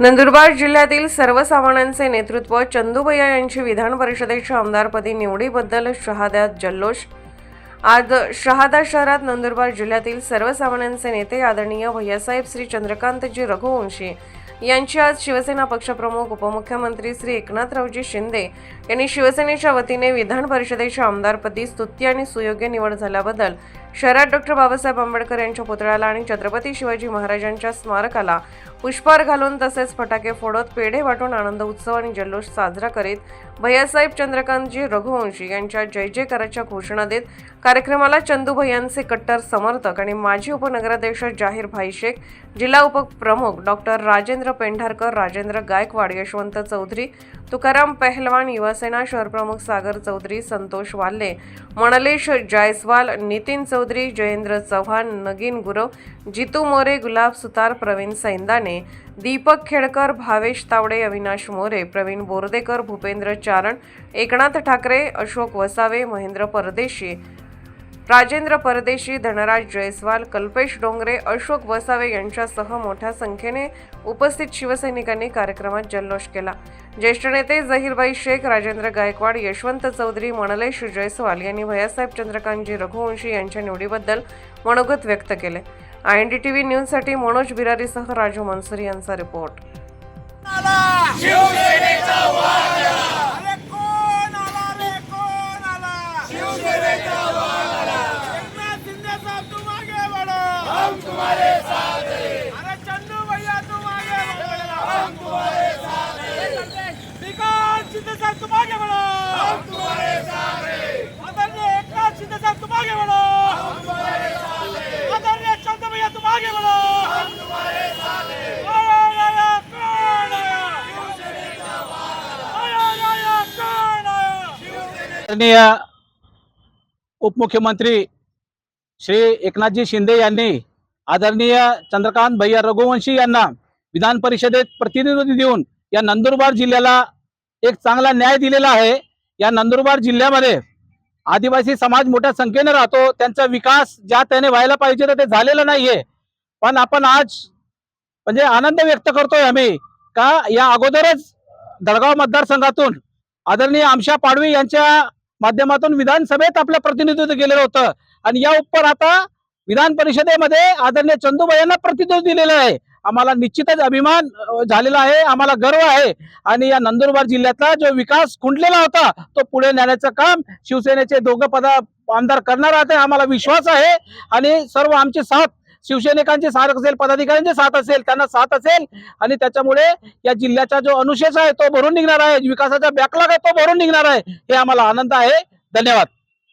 नंदुरबार जिल्ह्यातील सर्वसामान्यांचे नेतृत्व चंदूभैया यांची विधान परिषदेच्या आमदारपदी निवडीबद्दल शहाद्यात जल्लोष. आज शहादा शहरात नंदुरबार जिल्ह्यातील सर्वसामान्यांचे नेते आदरणीय भैयासाहेब श्री चंद्रकांतजी रघुवंशी यांची आज शिवसेना पक्षप्रमुख उपमुख्यमंत्री श्री एकनाथरावजी शिंदे यांनी शिवसेनेच्या वतीने विधान परिषदेच्या आमदारपदी स्तुती आणि सुयोग्य निवड झाल्याबद्दल शहरात डॉक्टर बाबासाहेब आंबेडकर यांच्या पुतळ्याला आणि छत्रपती शिवाजी महाराजांच्या स्मारकाला पुष्पहार घालून तसेच फटाके फोडत पेढे वाटून आनंद उत्सव आणि जल्लोष साजरा करीत भैयासाहेब चंद्रकांतजी रघुवंशी यांच्या जय जयकाराच्या घोषणा देत कार्यक्रमाला चंदू भैयांचे कट्टर समर्थक आणि माजी उपनगराध्यक्ष जाहीर भाई शेख जिल्हा उपप्रमुख डॉक्टर राजेंद्र पेंढारकर राजेंद्र गायकवाड यशवंत चौधरी तुकाराम पहलवान युवासेना शहरप्रमुख सागर चौधरी संतोष वाल्ले मणलेश जायस्वाल नितीन चौधरी जयेंद्र चव्हाण नगीन गुरव जितू मोरे गुलाब सुतार प्रवीण सैंदाने दीपक खेडकर भावेश तावडे अविनाश मोरे प्रवीण बोर्देकर भूपेंद्र चारण एकनाथ ठाकरे अशोक वसावे महेंद्र परदेशी राजेंद्र परदेशी धनराज जयस्वाल कल्पेश डोंगरे अशोक वसावे यांच्यासह मोठ्या संख्येने उपस्थित शिवसैनिकांनी कार्यक्रमात जल्लोष केला. ज्येष्ठ नेते जहीरबाई शेख राजेंद्र गायकवाड यशवंत चौधरी मणलेश जयस्वाल यांनी भैयासाहेब चंद्रकांतजी रघुवंशी यांच्या निवडीबद्दल मनोगत व्यक्त केले. I N D T V न्यूजसाठी मनोज बिरारीसह राजू मनसुरी यांचा रिपोर्ट अरे कोण आला रे कोण आला शिवसेनेचा वाघ आला एकनाथ शिंदे साहब तुम आगे बढ़ो हम तुम्हारे साथ हैं। अरे चंदू भैया तुम आगे बढ़ो। हम तुम्हारे साथ हैं। विकास शिंदे साहब तुम आगे बढ़ो। हम तुम्हारे साथ हैं। आदरणीय एकनाथ शिंदे साहब तुम आगे बढ़ो। हम तुम्हारे साथ हैं। आदरणीय चंदू भैया तुम आगे बढ़ो। हम तुम्हारे साथ हैं। आया आया कौन आया। आया आया कौन आया। आदरणीय उपमुख्यमंत्री श्री एकनाथजी शिंदे यांनी आदरणीय चंद्रकांत भैया रघुवंशी यांना विधान परिषदेत प्रतिनिधी देऊन या नंदुरबार जिल्ह्याला एक चांगला न्याय दिलेला आहे. या नंदुरबार जिल्ह्यामध्ये आदिवासी समाज मोठ्या संख्येने राहतो. त्यांचा विकास ज्या त्याने व्हायला पाहिजे तर ते झालेलं नाहीये. पण आपण आज म्हणजे आनंद व्यक्त करतोय आम्ही का या अगोदरच दडगाव मतदारसंघातून आदरणीय आमशा पाडवी यांच्या माध्यमातून विधानसभेत आपलं प्रतिनिधित्व केलेलं होतं. आणि या उपर आता विधान परिषदेमध्ये आदरणीय चंदूबाई यांना प्रतिनिधित्व दिलेलं आहे. आम्हाला निश्चितच अभिमान झालेला आहे आम्हाला गर्व आहे. आणि या नंदुरबार जिल्ह्यातला जो विकास खुंटलेला होता तो पुढे नेण्याचं काम शिवसेनेचे दोघं पदा आमदार करणार आहेत आम्हाला विश्वास आहे. आणि सर्व आमचे साथ शिवसैनिकांचे साथ असेल पदाधिकाऱ्यांचे साथ असेल त्यांना साथ असेल. आणि त्याच्यामुळे या जिल्ह्याचा जो अनुशेष आहे तो भरून निघणार आहे. विकासाचा बॅकलॉग आहे तो भरून निघणार आहे. हे आम्हाला आनंद आहे. धन्यवाद.